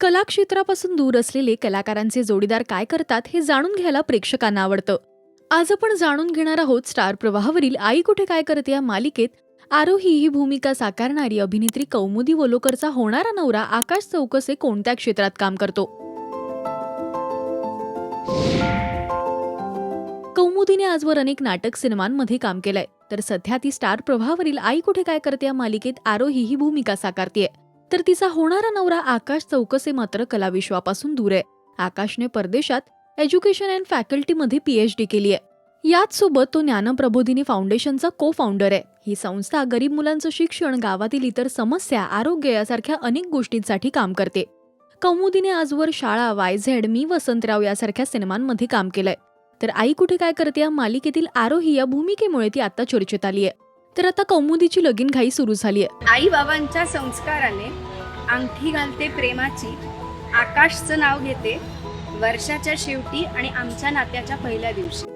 कला क्षेत्रापासून दूर असलेले कलाकारांचे जोडीदार काय करतात हे जाणून घ्यायला प्रेक्षकांना आवडतं. आज आपण जाणून घेणार आहोत स्टार प्रवाहावरील आई कुठे काय करते या मालिकेत. आरोही ही भूमिका साकारणारी अभिनेत्री कौमुदी वलोकरचा होणारा नवरा आकाश चौकसे कोणत्या क्षेत्रात काम करतो? कौमुदीने आजवर अनेक नाटक सिनेमांमध्ये काम केलंय. तर सध्या ती स्टार प्रवाहावरील आई कुठे काय करते या मालिकेत आरोही ही भूमिका साकारतीये. तर तिचा होणारा नवरा आकाश चौकसे मात्र कलाविश्वापासून दूर आहे. आकाशने परदेशात एज्युकेशन अँड फॅकल्टीमध्ये पीएचडी केली आहे. याच सोबत तो ज्ञानप्रबोधिनी फाउंडेशनचा को फाउंडर आहे. ही संस्था गरीब मुलांचं शिक्षण गावातील इतर समस्या आरोग्य यासारख्या अनेक गोष्टींसाठी काम करते. कौमुदीने आजवर शाळा वाय झेड मी वसंतराव यासारख्या सिनेमांमध्ये काम केलंय. तर आई कुठे काय करते या मालिकेतील आरोही या भूमिकेमुळे ती आता चर्चेत आली आहे. तर आता कौमुदीची लगीन घाई सुरू झाली आहे. आई बाबांच्या संस्काराने अंगठी घालते प्रेमाची आकाशचं नाव घेते वर्षाच्या शेवटी आणि आमच्या नात्याच्या पहिल्या दिवशी.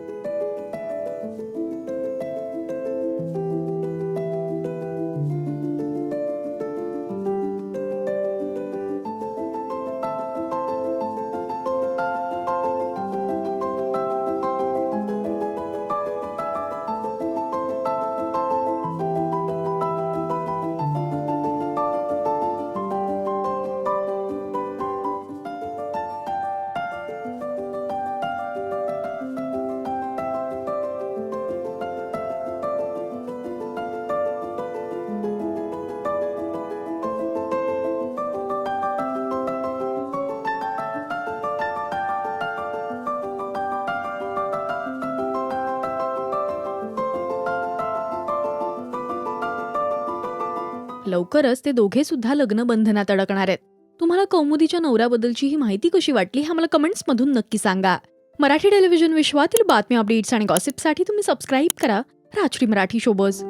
लवकरच ते दोघे सुद्धा लग्न बंधनात अडकणार आहेत. तुम्हाला कौमुदीच्या नवऱ्याबद्दलची ही माहिती कशी वाटली हे मला कमेंट्समधून नक्की सांगा. मराठी टेलिव्हिजन विश्वातील बातम्या अपडेट्स आणि गॉसिपसाठी तुम्ही सबस्क्राईब करा. राजश्री मराठी शोबज